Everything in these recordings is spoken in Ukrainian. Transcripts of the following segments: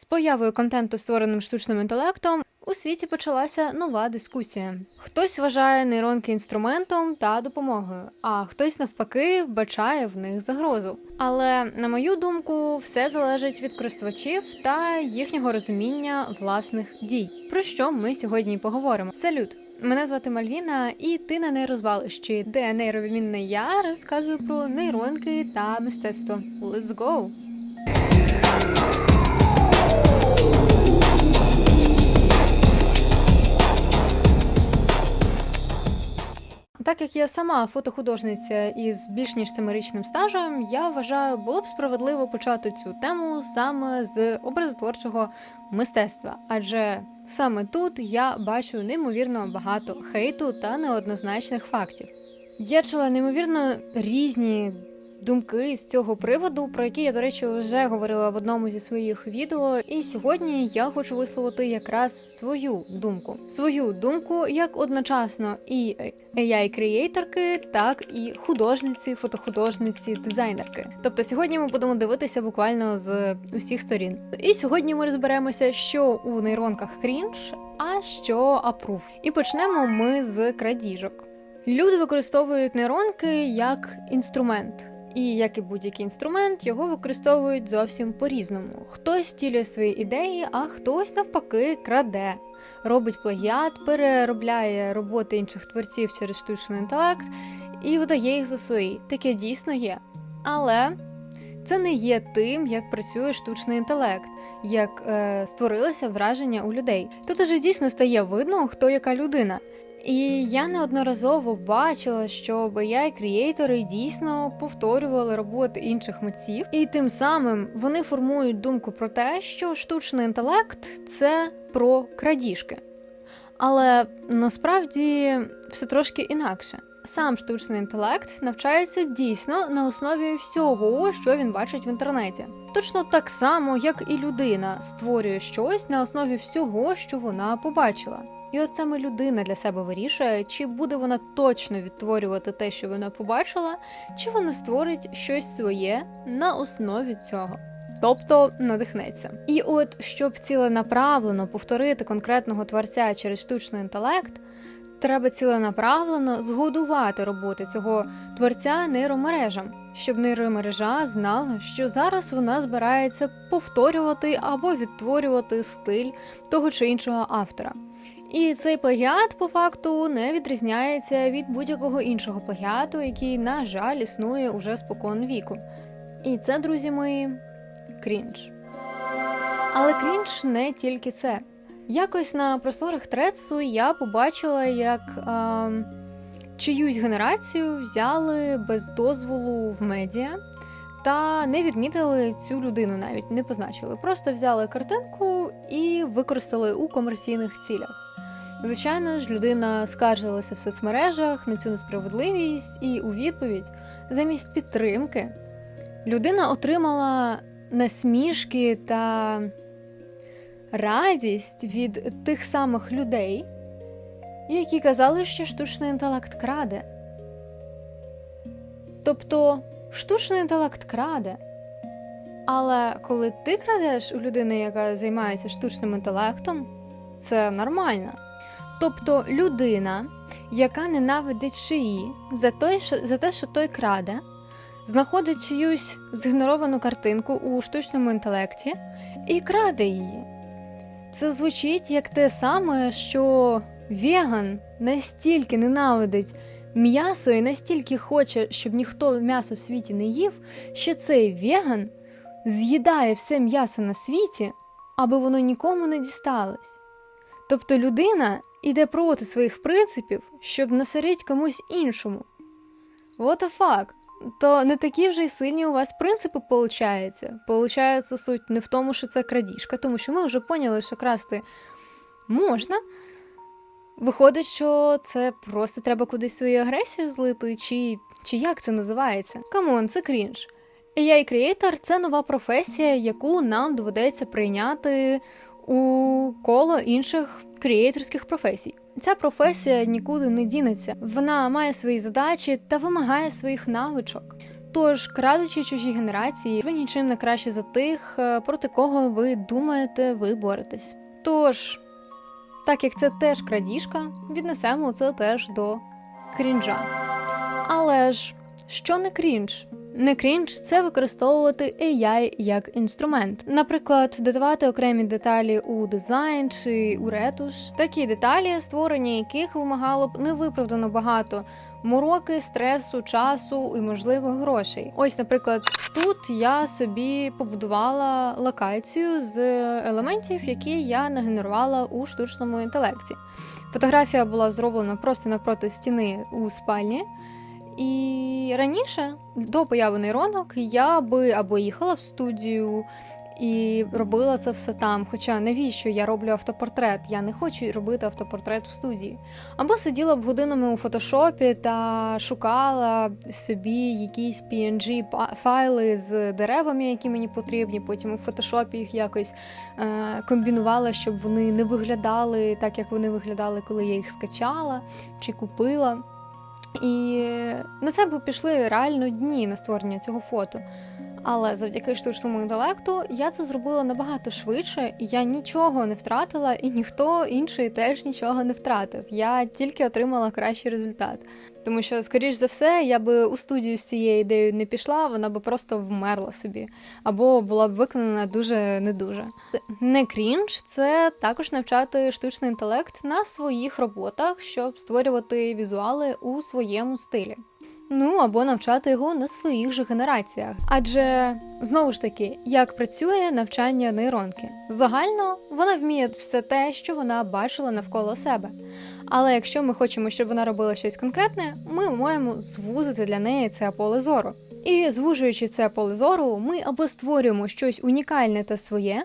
З появою контенту, створеним штучним інтелектом, у світі почалася нова дискусія. Хтось вважає нейронки інструментом та допомогою, а хтось навпаки вбачає в них загрозу. Але на мою думку, все залежить від користувачів та їхнього розуміння власних дій. Про що ми сьогодні поговоримо. Салют! Мене звати Мальвіна, і ти на нейрозвалищі, де нейровідмінне я розказую про нейронки та мистецтво. Let's go! Так як я сама фотохудожниця із більш ніж семирічним стажем, я вважаю, було б справедливо почати цю тему саме з образотворчого мистецтва, адже саме тут я бачу неймовірно багато хейту та неоднозначних фактів. Я чула неймовірно різні думки з цього приводу, про які я, до речі, вже говорила в одному зі своїх відео. І сьогодні я хочу висловити якраз свою думку. Свою думку як одночасно і AI-креаторки, так і художниці, фотохудожниці, дизайнерки. Тобто сьогодні ми будемо дивитися буквально з усіх сторін. І сьогодні ми розберемося, що у нейронках крінж, а що апрув. І почнемо ми з крадіжок. Люди використовують нейронки як інструмент. І як і будь-який інструмент, його використовують зовсім по-різному. Хтось втілює свої ідеї, а хтось навпаки краде, робить плагіат, переробляє роботи інших творців через штучний інтелект і видає їх за свої. Таке дійсно є. Але це не є тим, як працює штучний інтелект, як е, створилося враження у людей. Тут уже дійсно стає видно, хто яка людина. І я неодноразово бачила, що ai креатори дійсно повторювали роботи інших митців, і тим самим вони формують думку про те, що штучний інтелект це про крадіжки. Але насправді все трошки інакше. Сам штучний інтелект навчається дійсно на основі всього, що він бачить в інтернеті. Точно так само, як і людина створює щось на основі всього, що вона побачила. І от саме людина для себе вирішує, чи буде вона точно відтворювати те, що вона побачила, чи вона створить щось своє на основі цього. Тобто надихнеться. І от щоб ціленаправлено повторити конкретного творця через штучний інтелект, треба ціленаправлено згодувати роботи цього творця нейромережам, щоб нейромережа знала, що зараз вона збирається повторювати або відтворювати стиль того чи іншого автора. І цей плагіат по факту не відрізняється від будь-якого іншого плагіату, який, на жаль, існує уже спокон віку. І це, друзі мої, крінж. Але крінж не тільки це. Якось на просторах Трецу я побачила, як е, чиюсь генерацію взяли без дозволу в медіа та не відмітили цю людину навіть, не позначили. Просто взяли картинку і використали у комерційних цілях. Звичайно ж, людина скаржилася в соцмережах на цю несправедливість, і у відповідь, замість підтримки, людина отримала насмішки та радість від тих самих людей, які казали, що штучний інтелект краде. Тобто штучний інтелект краде. Але коли ти крадеш у людини, яка займається штучним інтелектом, це нормально. Тобто людина, яка ненавидить шиї за, той, що, за те, що той краде, знаходить чиюсь згенеровану картинку у штучному інтелекті і краде її. Це звучить як те саме, що веган настільки ненавидить м'ясо і настільки хоче, щоб ніхто м'ясо в світі не їв, що цей веган з'їдає все м'ясо на світі, аби воно нікому не дісталось. Тобто людина іде проти своїх принципів, щоб насерить комусь іншому. What the fuck? То не такі вже й сильні у вас принципи получаються. Получається суть не в тому, що це крадіжка, тому що ми вже поняли, що красти можна. Виходить, що це просто треба кудись свою агресію злити, чи, чи як це називається? Камон, це крінж. ai креатор це нова професія, яку нам доведеться прийняти у коло інших креаторських професій. Ця професія нікуди не дінеться. Вона має свої задачі та вимагає своїх навичок. Тож, крадучи чужі генерації, ви нічим не краще за тих, е, проти кого ви думаєте, ви боретесь. Тож, так як це теж крадіжка, віднесемо це теж до крінжа. Але ж, що не крінж? Не крінж це використовувати AI як інструмент. Наприклад, додавати окремі деталі у дизайн чи у ретуш. Такі деталі, створення яких вимагало б невиправдано багато мороки, стресу, часу і, можливо, грошей. Ось, наприклад, тут я собі побудувала локацію з елементів, які я нагенерувала у штучному інтелекті. Фотографія була зроблена просто навпроти стіни у спальні. І раніше, до появи нейронок, я би або їхала в студію і робила це все там. Хоча навіщо я роблю автопортрет? Я не хочу робити автопортрет в студії. Або сиділа б годинами у фотошопі та шукала собі якісь png файли з деревами, які мені потрібні. Потім у фотошопі їх якось е, комбінувала, щоб вони не виглядали так, як вони виглядали, коли я їх скачала чи купила. І на це пішли реально дні на створення цього фото. Але завдяки штучному інтелекту я це зробила набагато швидше, і я нічого не втратила, і ніхто інший теж нічого не втратив. Я тільки отримала кращий результат. Тому що, скоріш за все, я би у студію з цією ідеєю не пішла, вона би просто вмерла собі, або була б виконана дуже не дуже. Не крінж, це також навчати штучний інтелект на своїх роботах, щоб створювати візуали у своєму стилі. Ну або навчати його на своїх же генераціях. Адже знову ж таки, як працює навчання нейронки? Загально вона вміє все те, що вона бачила навколо себе. Але якщо ми хочемо, щоб вона робила щось конкретне, ми маємо звузити для неї це поле зору. І звужуючи це поле зору, ми або створюємо щось унікальне та своє,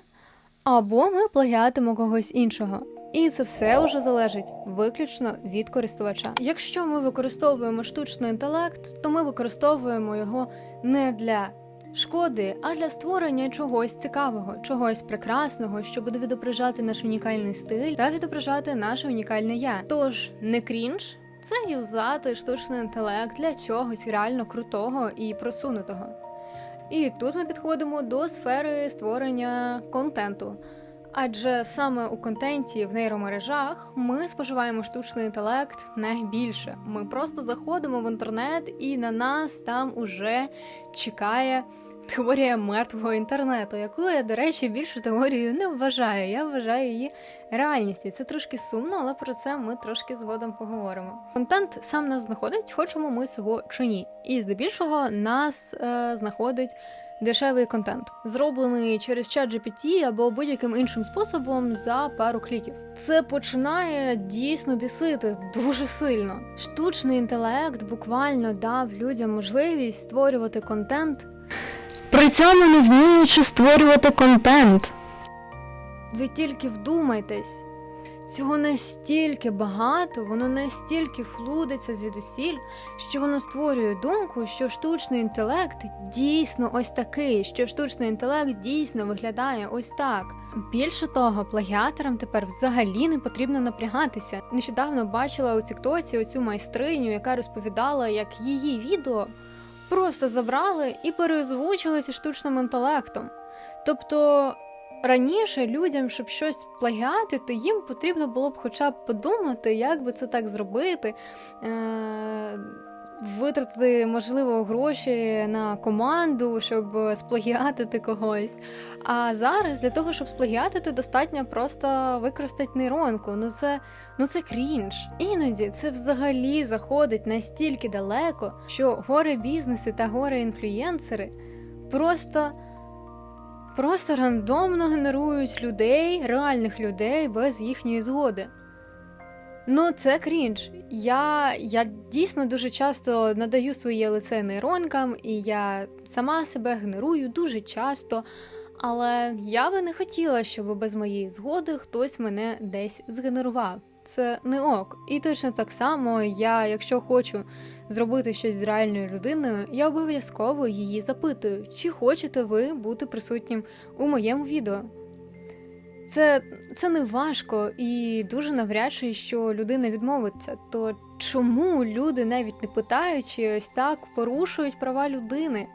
або ми плагіатимо когось іншого. І це все вже залежить виключно від користувача. Якщо ми використовуємо штучний інтелект, то ми використовуємо його не для шкоди, а для створення чогось цікавого, чогось прекрасного, що буде відображати наш унікальний стиль та відображати наше унікальне я. Тож не крінж. Це юзати штучний інтелект для чогось реально крутого і просунутого. І тут ми підходимо до сфери створення контенту. Адже саме у контенті в нейромережах ми споживаємо штучний інтелект найбільше. Ми просто заходимо в інтернет, і на нас там уже чекає теорія мертвого інтернету, яку я, до речі, більше теорією не вважаю. Я вважаю її реальністю. Це трошки сумно, але про це ми трошки згодом поговоримо. Контент сам нас знаходить, хочемо ми цього чи ні. І здебільшого нас е, знаходить дешевий контент, зроблений через чат GPT або будь-яким іншим способом за пару кліків. Це починає дійсно бісити дуже сильно. Штучний інтелект буквально дав людям можливість створювати контент. При цьому не вміючи створювати контент. Ви тільки вдумайтесь. Цього настільки багато, воно настільки флудиться звідусіль, що воно створює думку, що штучний інтелект дійсно ось такий, що штучний інтелект дійсно виглядає ось так. Більше того, плагіаторам тепер взагалі не потрібно напрягатися. Нещодавно бачила у Тіктоці оцю майстриню, яка розповідала, як її відео просто забрали і переозвучили зі штучним інтелектом. Тобто раніше людям, щоб щось плагіатити, їм потрібно було б хоча б подумати, як би це так зробити, е- витратити, можливо, гроші на команду, щоб сплагіатити когось. А зараз для того, щоб сплагіатити, достатньо просто використати нейронку. Ну це, ну це крінж. Іноді це взагалі заходить настільки далеко, що горе бізнеси та горе інфлюєнсери просто. Просто рандомно генерують людей, реальних людей без їхньої згоди. Ну, це крінж. Я, я дійсно дуже часто надаю своє лице нейронкам, і я сама себе генерую дуже часто. Але я би не хотіла, щоб без моєї згоди хтось мене десь згенерував. Це не ок. І точно так само, я, якщо хочу зробити щось з реальною людиною, я обов'язково її запитую, чи хочете ви бути присутнім у моєму відео. Це, це не важко і дуже навряд що людина відмовиться. То чому люди, навіть не питаючи, ось так порушують права людини?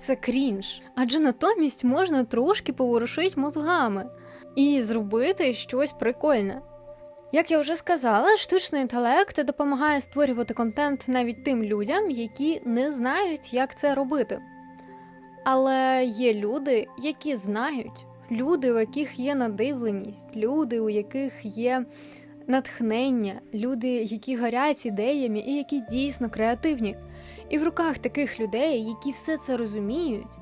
Це крінж. Адже натомість можна трошки поворушити мозгами і зробити щось прикольне. Як я вже сказала, штучний інтелект допомагає створювати контент навіть тим людям, які не знають, як це робити. Але є люди, які знають, люди, у яких є надивленість, люди, у яких є натхнення, люди, які горять ідеями і які дійсно креативні. І в руках таких людей, які все це розуміють,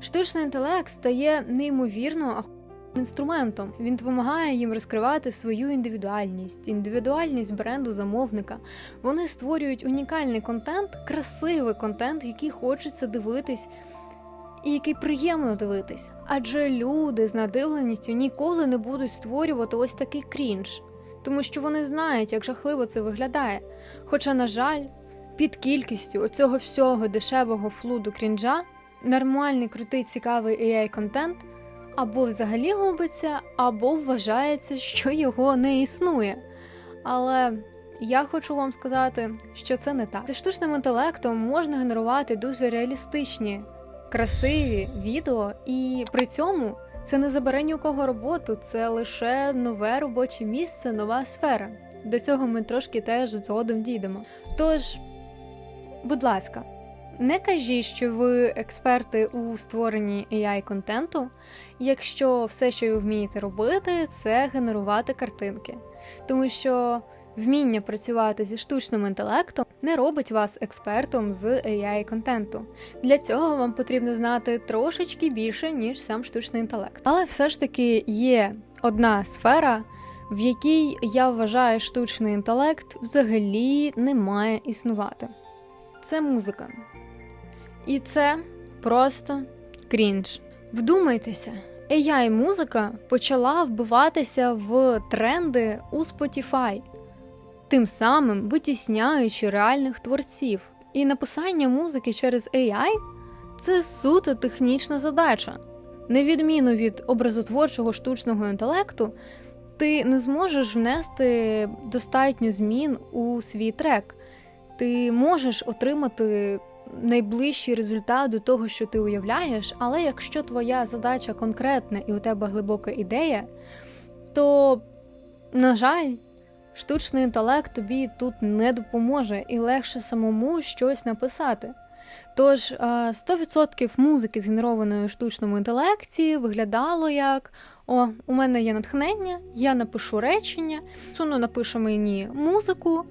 штучний інтелект стає неймовірно інструментом. Він допомагає їм розкривати свою індивідуальність, індивідуальність бренду замовника. Вони створюють унікальний контент, красивий контент, який хочеться дивитись. І який приємно дивитись, адже люди з надивленістю ніколи не будуть створювати ось такий крінж, тому що вони знають, як жахливо це виглядає. Хоча, на жаль, під кількістю оцього всього дешевого флуду крінжа нормальний, крутий, цікавий AI контент або взагалі губиться, або вважається, що його не існує. Але я хочу вам сказати, що це не так. Зі штучним інтелектом можна генерувати дуже реалістичні, красиві відео, і при цьому це не забере ні у кого роботу, це лише нове робоче місце, нова сфера. До цього ми трошки теж згодом дійдемо. Тож, будь ласка, не кажіть, що ви експерти у створенні AI контенту, якщо все, що ви вмієте робити, це генерувати картинки. Тому що вміння працювати зі штучним інтелектом не робить вас експертом з AI контенту. Для цього вам потрібно знати трошечки більше, ніж сам штучний інтелект. Але все ж таки є одна сфера, в якій я вважаю штучний інтелект взагалі не має існувати. Це музика. І це просто крінж. Вдумайтеся, ai музика почала вбиватися в тренди у Spotify, тим самим витісняючи реальних творців. І написання музики через AI це суто технічна задача. На відміну від образотворчого штучного інтелекту, ти не зможеш внести достатньо змін у свій трек. Ти можеш отримати найближчий результат до того, що ти уявляєш, але якщо твоя задача конкретна і у тебе глибока ідея, то, на жаль, штучний інтелект тобі тут не допоможе і легше самому щось написати. Тож е, 100% музики, згенерованої штучному інтелекті, виглядало як: о, у мене є натхнення, я напишу речення, суну напише мені музику.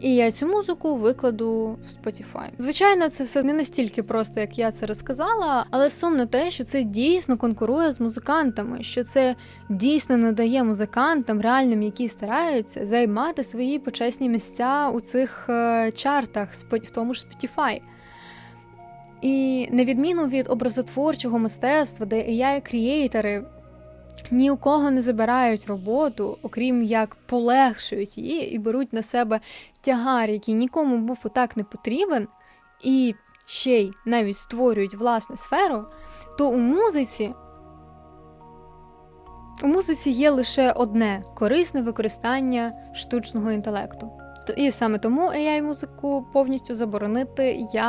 І я цю музику викладу в Spotify. Звичайно, це все не настільки просто, як я це розказала, але сумно те, що це дійсно конкурує з музикантами, що це дійсно не дає музикантам, реальним, які стараються, займати свої почесні місця у цих е, чартах, в тому ж Spotify. І на відміну від образотворчого мистецтва, де AI-крієйтери ні у кого не забирають роботу, окрім як полегшують її і беруть на себе тягар, який нікому був так не потрібен, і ще й навіть створюють власну сферу, то у музиці. У музиці є лише одне корисне використання штучного інтелекту. І саме тому ai музику повністю заборонити я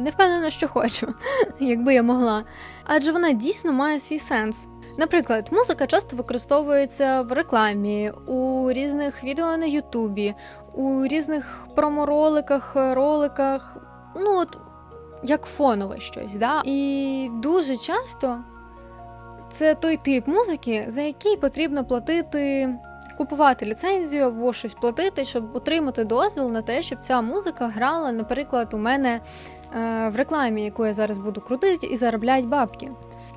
не впевнена, що хочу, якби я могла. Адже вона дійсно має свій сенс. Наприклад, музика часто використовується в рекламі, у різних відео на Ютубі, у різних промороликах, роликах, ну от як фонове щось. Да? І дуже часто це той тип музики, за який потрібно платити, купувати ліцензію або щось платити, щоб отримати дозвіл на те, щоб ця музика грала, наприклад, у мене е, в рекламі, яку я зараз буду крутити, і заробляють бабки.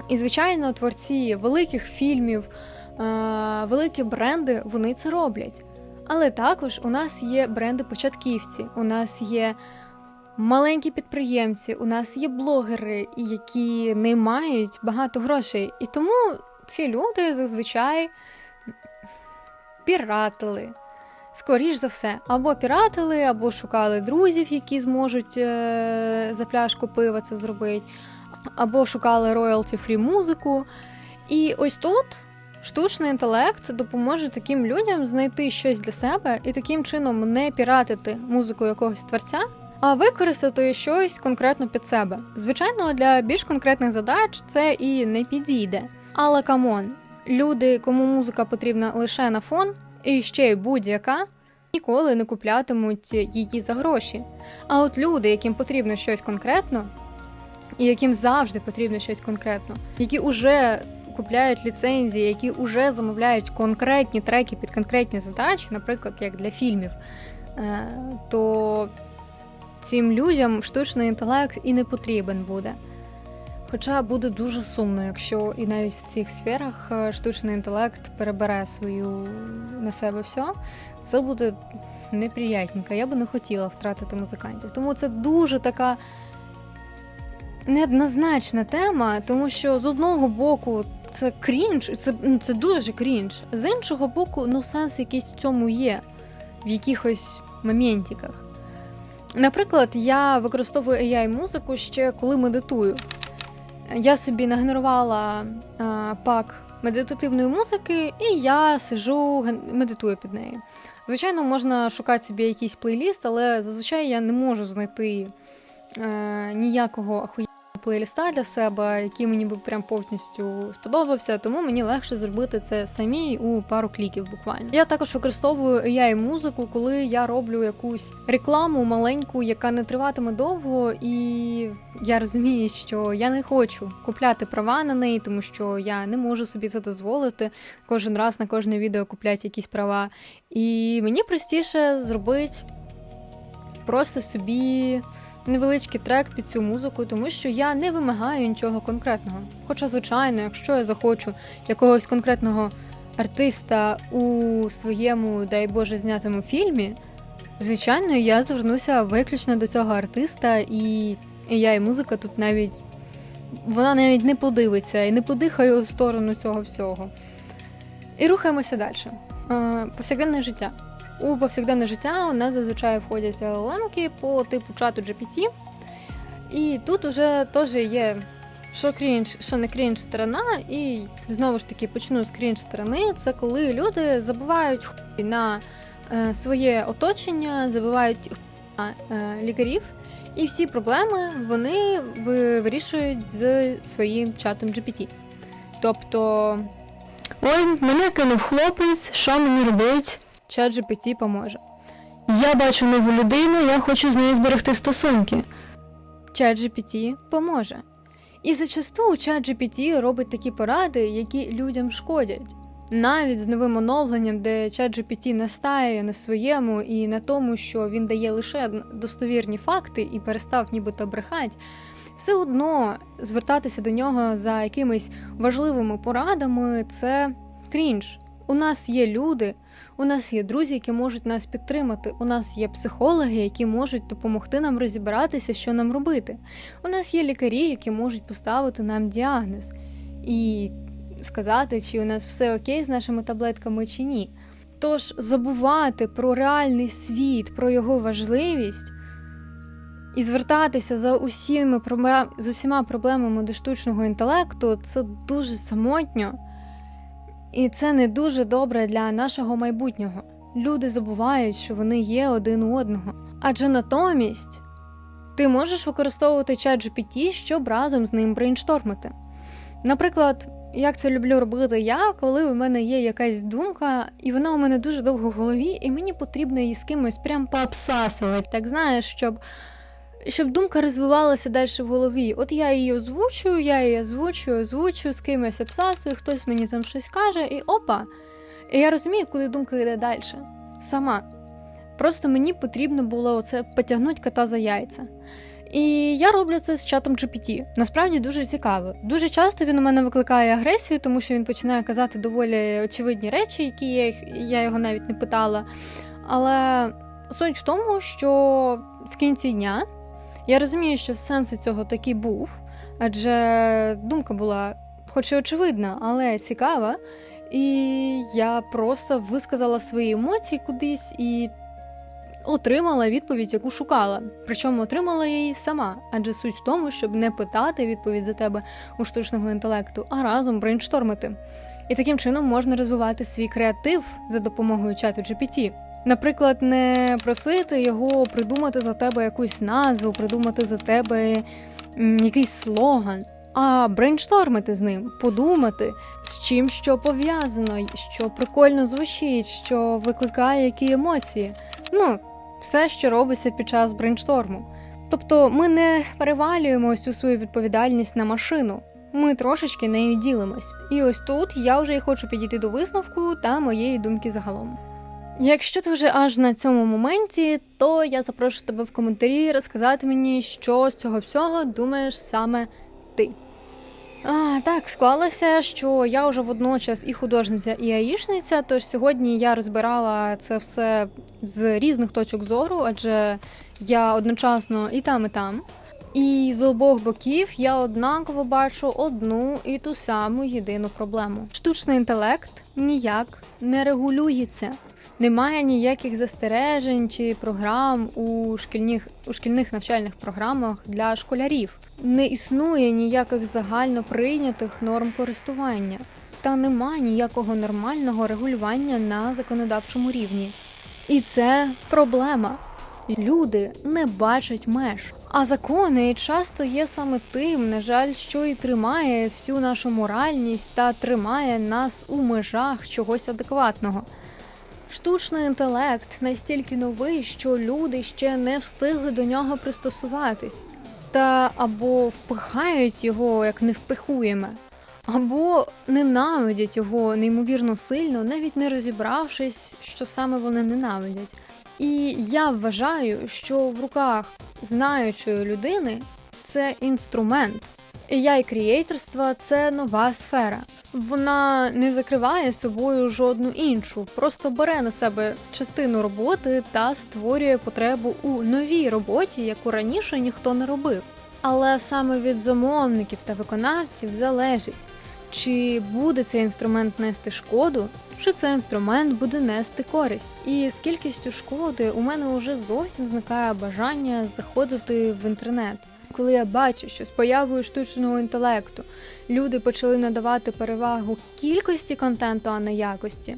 І, звичайно, творці великих фільмів, е, великі бренди вони це роблять. Але також у нас є бренди-початківці, у нас є маленькі підприємці, у нас є блогери, які не мають багато грошей. І тому ці люди зазвичай піратили. Скоріш за все, або піратили, або шукали друзів, які зможуть е- за пляшку пива це зробити або шукали роялті фрі музику. І ось тут Штучний інтелект допоможе таким людям знайти щось для себе і таким чином не піратити музику якогось творця, а використати щось конкретно під себе. Звичайно, для більш конкретних задач це і не підійде. Але камон, люди, кому музика потрібна лише на фон, і ще й будь-яка, ніколи не куплятимуть її за гроші. А от люди, яким потрібно щось конкретно, і яким завжди потрібно щось конкретно, які вже купляють ліцензії, які вже замовляють конкретні треки під конкретні задачі, наприклад, як для фільмів, е, то цим людям штучний інтелект і не потрібен буде. Хоча буде дуже сумно, якщо і навіть в цих сферах е, штучний інтелект перебере свою на себе все, це буде неприятненько. Я би не хотіла втратити музикантів. Тому це дуже така неоднозначна тема, тому що з одного боку це крінж, це, ну, це дуже крінж. З іншого боку, ну сенс якийсь в цьому є, в якихось моментиках. Наприклад, я використовую AI-музику ще коли медитую. Я собі нагенерувала а, пак медитативної музики, і я сижу, медитую під нею. Звичайно, можна шукати собі якийсь плейліст, але зазвичай я не можу знайти е, ніякого ахуєнного плейліста для себе, який мені би прям повністю сподобався, тому мені легше зробити це самій у пару кліків буквально. Я також використовую AI музику, коли я роблю якусь рекламу маленьку, яка не триватиме довго, і я розумію, що я не хочу купляти права на неї, тому що я не можу собі це дозволити кожен раз на кожне відео купляти якісь права. І мені простіше зробити просто собі невеличкий трек під цю музику, тому що я не вимагаю нічого конкретного. Хоча, звичайно, якщо я захочу якогось конкретного артиста у своєму, дай Боже, знятому фільмі, звичайно, я звернуся виключно до цього артиста, і я і музика тут навіть вона навіть не подивиться і не подихає в сторону цього всього. І рухаємося далі. Е, Повсякденне життя. У повсякденне життя у нас зазвичай входять LLM-ки по типу чату GPT. І тут уже теж є що крінж, що не крінж сторона. І знову ж таки почну з крінж сторони. Це коли люди забувають на е, своє оточення, забувають на е, лікарів. І всі проблеми вони вирішують з своїм чатом GPT. Тобто Ой, мене кинув хлопець, що мені робить? Чат GPT поможе. Я бачу нову людину, я хочу з нею зберегти стосунки. ChatGPT поможе. І зачасту ChatGPT робить такі поради, які людям шкодять. Навіть з новим оновленням, де ChatGPT настає на своєму і на тому, що він дає лише достовірні факти і перестав нібито брехати, все одно звертатися до нього за якимись важливими порадами це крінж. У нас є люди, у нас є друзі, які можуть нас підтримати. У нас є психологи, які можуть допомогти нам розібратися, що нам робити. У нас є лікарі, які можуть поставити нам діагноз і сказати, чи у нас все окей з нашими таблетками чи ні. Тож забувати про реальний світ, про його важливість і звертатися за усіми з усіма проблемами до штучного інтелекту це дуже самотньо. І це не дуже добре для нашого майбутнього. Люди забувають, що вони є один у одного. Адже натомість ти можеш використовувати чат GPT, щоб разом з ним брейнштормити. Наприклад, як це люблю робити я, коли у мене є якась думка, і вона у мене дуже довго в голові, і мені потрібно її з кимось прям пообсасувати. Так знаєш, щоб, щоб думка розвивалася далі в голові. От я її озвучую, я її озвучую, озвучую, з кимось обсасую, хтось мені там щось каже, і опа. І я розумію, куди думка йде далі. Сама. Просто мені потрібно було оце потягнути кота за яйця. І я роблю це з чатом GPT. Насправді дуже цікаво. Дуже часто він у мене викликає агресію, тому що він починає казати доволі очевидні речі, які я, їх- я його навіть не питала. Але суть в тому, що в кінці дня я розумію, що сенс цього таки був, адже думка була, хоч і очевидна, але цікава. І я просто висказала свої емоції кудись і отримала відповідь, яку шукала. Причому отримала її сама, адже суть в тому, щоб не питати відповідь за тебе у штучного інтелекту, а разом брейнштормити. І таким чином можна розвивати свій креатив за допомогою чату GPT. Наприклад, не просити його придумати за тебе якусь назву, придумати за тебе якийсь слоган, а брейнштормити з ним, подумати, з чим що пов'язано, що прикольно звучить, що викликає які емоції. Ну, все, що робиться під час брейншторму. Тобто ми не перевалюємо ось цю свою відповідальність на машину. Ми трошечки нею ділимось. І ось тут я вже й хочу підійти до висновку та моєї думки загалом. Якщо ти вже аж на цьому моменті, то я запрошую тебе в коментарі розказати мені, що з цього всього думаєш саме ти. А, так, склалося, що я вже водночас і художниця, і аїшниця, тож сьогодні я розбирала це все з різних точок зору, адже я одночасно і там, і там. І з обох боків я однаково бачу одну і ту саму єдину проблему: штучний інтелект ніяк не регулюється. Немає ніяких застережень чи програм у шкільних, у шкільних навчальних програмах для школярів. Не існує ніяких загально прийнятих норм користування, та нема ніякого нормального регулювання на законодавчому рівні. І це проблема. Люди не бачать меж. А закони часто є саме тим, на жаль, що і тримає всю нашу моральність та тримає нас у межах чогось адекватного. Штучний інтелект настільки новий, що люди ще не встигли до нього пристосуватись, та або впихають його як невпихуєме, або ненавидять його неймовірно сильно, навіть не розібравшись, що саме вони ненавидять. І я вважаю, що в руках знаючої людини це інструмент. AI креаторства це нова сфера. Вона не закриває собою жодну іншу, просто бере на себе частину роботи та створює потребу у новій роботі, яку раніше ніхто не робив. Але саме від замовників та виконавців залежить, чи буде цей інструмент нести шкоду, чи цей інструмент буде нести користь. І з кількістю шкоди у мене вже зовсім зникає бажання заходити в інтернет. Коли я бачу, що з появою штучного інтелекту люди почали надавати перевагу кількості контенту, а не якості,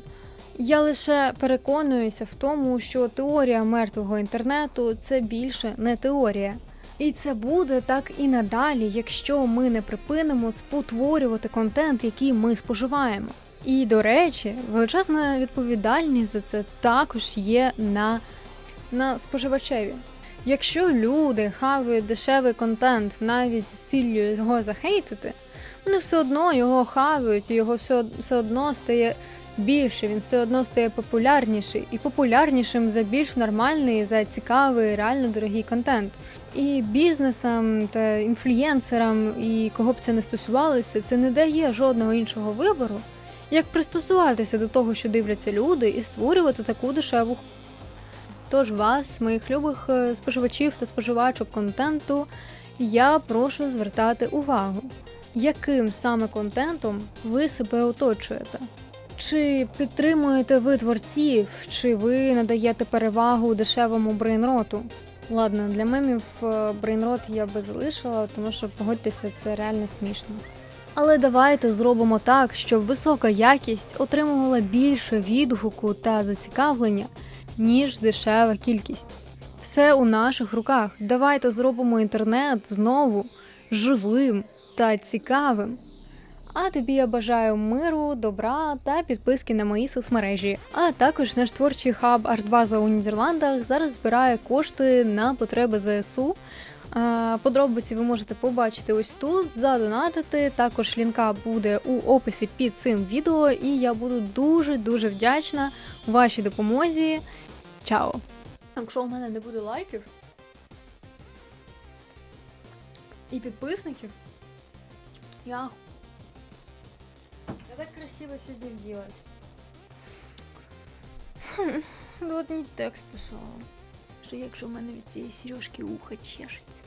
я лише переконуюся в тому, що теорія мертвого інтернету це більше не теорія. І це буде так і надалі, якщо ми не припинимо спотворювати контент, який ми споживаємо. І до речі, величезна відповідальність за це також є на, на споживачеві. Якщо люди хавають дешевий контент навіть з ціллю його захейтити, вони все одно його хавають, і його все, все одно стає більше, він все одно стає популярніший і популярнішим за більш нормальний, за цікавий, реально дорогий контент. І бізнесам та інфлюєнсерам, і кого б це не стосувалося, це не дає жодного іншого вибору, як пристосуватися до того, що дивляться люди, і створювати таку дешеву Тож вас, моїх любих е, споживачів та споживачок контенту, я прошу звертати увагу, яким саме контентом ви себе оточуєте. Чи підтримуєте ви творців, чи ви надаєте перевагу дешевому брейнроту? Ладно, для мемів е, брейнрот я би залишила, тому що погодьтеся, це реально смішно. Але давайте зробимо так, щоб висока якість отримувала більше відгуку та зацікавлення, ніж дешева кількість. Все у наших руках. Давайте зробимо інтернет знову живим та цікавим. А тобі я бажаю миру, добра та підписки на мої соцмережі. А також наш творчий хаб Артбаза у Нідерландах зараз збирає кошти на потреби ЗСУ. Подробиці ви можете побачити ось тут, задонатити. Також лінка буде у описі під цим відео, і я буду дуже дуже вдячна вашій допомозі. Чао! Якщо у мене не буде лайків і підписників, я. Я так красиво сьогодні вділась. Ну, от мій текст писала. Що якщо в мене від цієї сережки ухо чешеться.